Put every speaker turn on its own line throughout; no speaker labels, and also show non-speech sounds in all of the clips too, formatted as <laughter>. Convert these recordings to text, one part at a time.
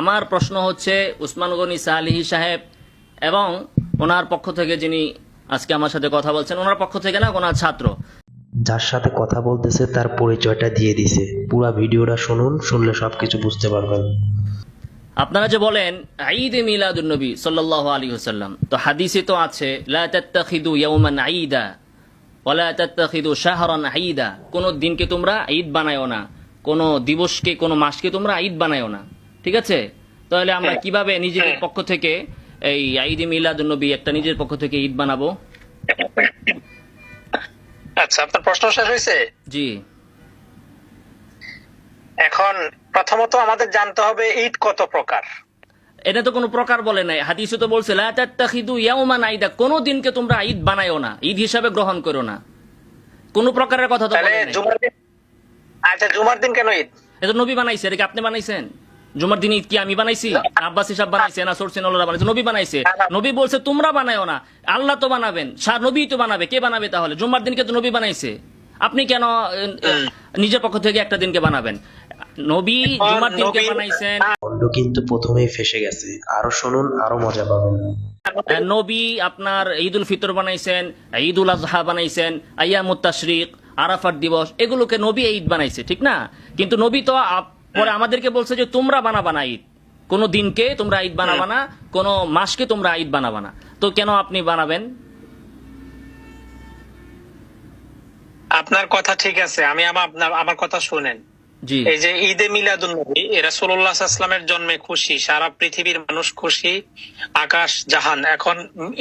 আমার প্রশ্ন হচ্ছে উসমান গনি সালিহি সাহেব এবং ওনার পক্ষ থেকে যিনি আজকে আমার সাথে কথা বলছেন ওনার পক্ষ থেকে না ওনার ছাত্র।
যার সাথে কথা বলতেছে তার পরিচয়টা দিয়ে দিছে। পুরা ভিডিওটা শুনুন শুনলে সবকিছু বুঝতে পারবেন।
আপনারা যে বলেন ঈদ এ মিলাদুন নবী সাল্লাল্লাহু আলাইহি ওয়াসাল্লাম তো হাদিসে তো আছে লা তাত্তাখিদু ইয়াওমান ঈদা ওয়ালা তাত্তাখিদু শাহরান ঈদা। কোন দিনকে তোমরা ঈদ বানায়ও না কোন দিবসকে কোন মাসকে তোমরা ঈদ বানায়ও না। ঠিক আছে? তাহলে আমরা কীভাবে নিজেদের পক্ষ থেকে এই ঈদ এ মিলাদুন নবী একটা নিজের পক্ষ থেকে ঈদ বানাবো?
আচ্ছা আপনার প্রশ্ন শেষ হয়েছে?
জি।
এখন প্রথমত আমাদের জানতে হবে ঈদ কত প্রকার?
এটা তো কোনো প্রকার বলে নাই। হাদিসে তো বলছে লা তাত্তাখিদু ইয়াওমান ঈদা কোন দিনকে তোমরা ঈদ বানায়ও না ঈদ হিসাবে গ্রহণ করো না। কোন প্রকারের কথা তো বলে নাই।
আচ্ছা জুমার দিন কেন ঈদ?
এটা নবী বানাইছে এটা কি আপনি বানাইছেন? জুমার দিন ঈদ কি আমি বানাইছি? আব্বাস হিসাব বানাইছে না সরসিন বানাইছে নবী বানাইছে। নবী বলছে তোমরা বানায়ও না আল্লাহ তো বানাবেন সার নবী তো বানাবে কে বানাবে তাহলে? জুম্মার দিনকে তো নবী বানাইছে। আপনি কেন নিজের পক্ষ থেকে একটা দিনকে বানাবেন? নবী জুমার দিনকে বানাইছেন।
কিন্তু প্রথমেই ফেসে গেছে। আরও শুনুন আরও মজা পাবেন।
নবী আপনার ঈদ উল ফিতর বানাইছেন ঈদ উল আজহা বানাইছেন আয়ামুত তাশরিক আরাফাত দিবস এগুলোকে নবী ঈদ বানাইছে ঠিক না? কিন্তু নবী তো আপ- পরে আমাদেরকে বলছে যে তোমরা বানাবা না ঈদ। কোন দিনকে তোমরা ঈদ বানাবা না কোন মাসকে তোমরা ঈদ বানাবা না। তো কেন আপনি বানাবেন?
আপনার কথা ঠিক আছে আমি আমার আপনার আমার কথা শুনেন।
জি।
এই যে ঈদে মিলাদুন নবী এরা সোল্লাহ আসলামের জন্মে খুশি সারা পৃথিবীর মানুষ খুশি আকাশ জাহান। এখন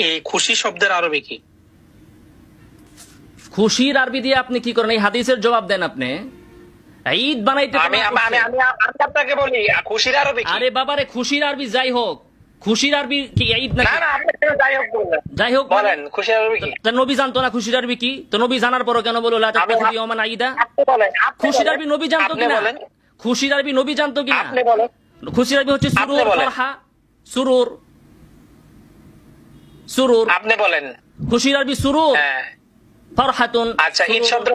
এই খুশি শব্দের আরবি কি?
খুশির আরবি দিয়ে আপনি কি করেন? এই হাদিসের জবাব দেন আপনি। ঈদ বানাইতে
আমি আমি আমি আপনাকে বলি খুশির আরবি কি
আরে বাবারে খুশির আরবি যাই হোক। খুশির আরবি কি ঈদ
না না আপনি যাই হোক বললেন
যাই হোক
বলেন। খুশির আরবি কি?
তা নবী জানতো না খুশির আরবি কি? তো নবী জানার পরও কেন বলো লা
আপনি
খুশির আরবি নবী জানতো
আপনি
কিনা? খুশির আরবি নবী জানতো কিনা?
আপনি বলেন।
খুশির আরবি হচ্ছে সুরুর
বলেন।
ফরহা সুরুর। সুরুর।
আপনি বলেন।
খুশির আরবি সুরুর।
হ্যাঁ।
ফরহাতুন
আচ্ছা ঈদ শব্দ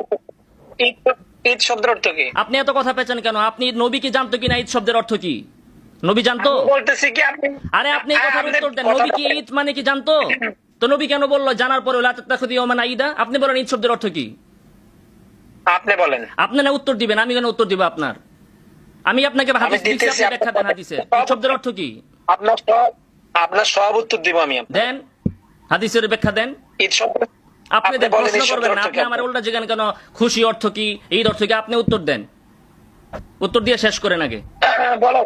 ঈদ ঈদ শব্দের অর্থ কি?
আপনি এত কথা পেয়েছেন কেন? আপনি নবী কি জানতো কিনা? ঈদ শব্দের অর্থ কি? নবী জানতো?
বলতেছি কি আপনি
আরে আপনি কথার উত্তর দেন। নবী কি
বলেন।
ঈদ মানে কি জানতো? তো নবী কেন বলল জানার পরে আপনি বলেন ঈদ শব্দের অর্থ কি?
আপনি বলেন।
আপনি না উত্তর দিবেন আমি কেন উত্তর দিব আপনার? আমি আপনাকে হাদিস দিচ্ছি আপনি ব্যাখ্যা দেন ঈদ শব্দের অর্থ কি?
আপনার সব আপনার সব উত্তর দিব আমি
দেন হাদিসের ব্যাখ্যা দেন।
ঈদ শব্দ
আপনি প্রশ্ন করবেন না আপনি আমার উল্টা যেখানে কেন খুশি অর্থ কি ঈদ অর্থ কি আপনি উত্তর দেন? উত্তর দিয়ে শেষ করেন আগে। <coughs>
বলো।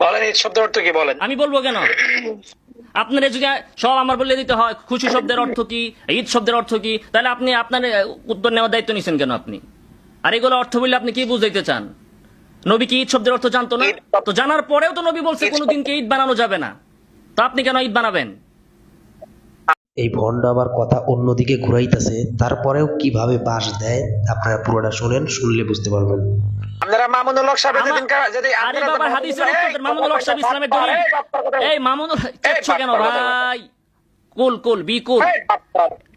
বলেন ঈদ শব্দের অর্থ কি বলেন?
আমি বলব কেন? <coughs> আপনার এই সব আমার বলে দিতে হয় খুশি শব্দের অর্থ কি ঈদ শব্দের অর্থ কি তাহলে আপনি আপনার উত্তর নেওয়ার দায়িত্ব নিছেন কেন আপনি? আর এগুলো অর্থ বললে আপনি কি বুঝাইতে চান? নবী কি ঈদ শব্দের অর্থ জানতো না? তো জানার পরেও তো নবী বলছে
ঈদ
কোনো ঈদ বানানো যাবে না। তো আপনি কেন ঈদ বানাবেন?
এই ভণ্ড আবার কথা অন্যদিকে ঘুরাইতেছে তারপরেও কীভাবে বাস দেয় আপনারা পুরোটা শুনেন শুনলে বুঝতে পারবেন।
আপনারা মামুনুল হক সাহেব যেদিন যদি
আরে বাবা
তো
হাদিসের
এই,
উত্তর দেন, মামুনুল হক সাহেব ইসলামের দলিল।
এই, বাপ্পার কথা বলেন।
এই মামুনুল কেচ্ছ কেন
বাপ্পার কথা বলেন।
ভাই? কুল কুল বি কুল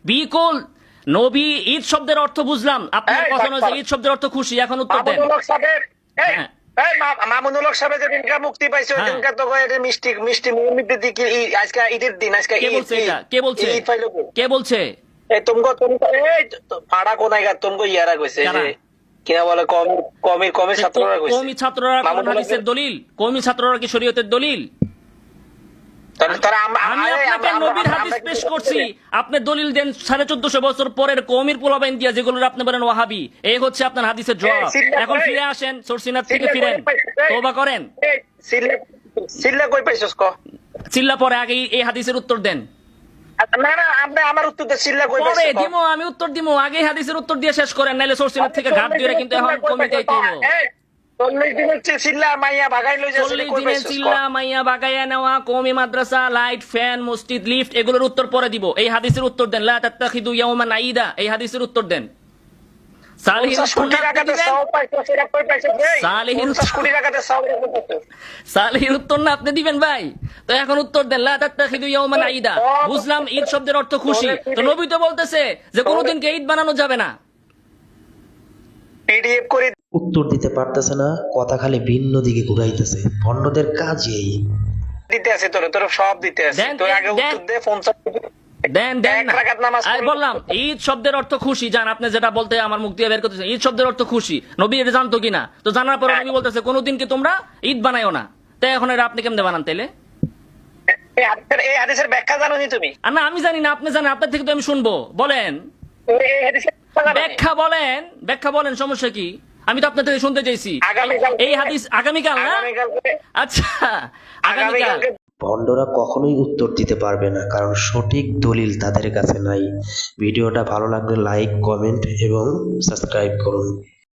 বি কুল নবী ঈদ শব্দের অর্থ বুঝলাম। আপনার কথা নয় ঈদ শব্দের অর্থ খুশি এখন উত্তর দেন।
সাহেব যেদিনকা মুক্তি পাইছে
হ্যাঁ।
তো কয় এটা মিষ্টি আজকে ঈদের দিন আজকে
কে বলছে। এটা কে বলছে
পাইলো কে
বলছে
এই তুমগো তুম এই তো- পাড়া কোনায় গা তুমগো ইয়ারা কইছে
কারা?
যে কিনা বলে কমির কমির কমির ছাত্ররা কইছে
কৌমি ছাত্ররা কোন হাদিসের দলিল কমি ছাত্ররা কি শরীয়তের দলিল আপনি দলিল দেন সাড়ে চোদ্দশো বছর পরের কৌমির পোলাবাইন দিয়া যেগুলো আপনি বলেন ওয়াহাবি এই হচ্ছে আপনার হাদিসের জবাব এখন ফিরে আসেন সরসিনাথ থেকে ফিরেন।
কই পাইছিস? এই,
তোবা করেন।
এই, সিল্লা সিল্লা কই পাইছস ক?
চিল্লা পরে আগে এই- এই হাদিসের উত্তর দেন।
না না আপনি আমার উত্তর কই পাইছস?
দিমো আমি উত্তর দিমো। আগে হাদিসের উত্তর দিয়ে শেষ করেন নাইলে সরসিনাথ থেকে ঘাট দিয়ে কিন্তু এখন
চল্লিশ
এগুলোর উত্তর পরে দিব। এই হাদিসের উত্তর দেন লা তাত্তাখিদু ইয়াওমান আইদা এই হাদিসের উত্তর দেন। সালিহির উত্তর না আপনি দিবেন? ভাই? তো এখন উত্তর দেন লা আইদা বুঝলাম ঈদ শব্দের অর্থ খুশি। তো নবী তো বলতেছে যে কোনোদিনকে ঈদ বানানো যাবে না।
করে
উত্তর দিতে পারতেছে না কথা খালি ভিন্ন দিকে ঘুরাইতেছে। ভণ্ডদের কাজেই
দিতে আছে তোর তোর সব দিতে আছে। তোর আগে উত্তর দে পঞ্চাশ
দেন দেন আমি বললাম ঈদ শব্দের অর্থ খুশি। জান আপনি যেটা বলতে আমার মুখ দিয়ে বের করতেছেন ঈদ শব্দের অর্থ খুশি। নবী এটা জানতো কিনা? তো জানার পরে
হ্যাঁ।
নবী বলতেছে কোনোদিন কি তোমরা ঈদ বানাইও না? তাই এখন এটা আপনি কেমনে বানান তাইলে?
এই হাদিসের ব্যাখ্যা জানো তুমি?
না আমি জানি না আপনি জানেন আপনার থেকে তো আমি শুনব। বলেন।
এই? ব্যাখ্যা
বলেন ব্যাখ্যা বলেন সমস্যা কি? আমি তো আপনার থেকে শুনতে চাইছি। এই হাদিস আগামীকাল না? আচ্ছা আগামীকাল।
ভণ্ডরা কখনোই উত্তর দিতে পারবে না কারণ সঠিক দলিল তাদের কাছে নাই। ভিডিওটা ভালো লাগলে লাইক কমেন্ট এবং সাবস্ক্রাইব করুন।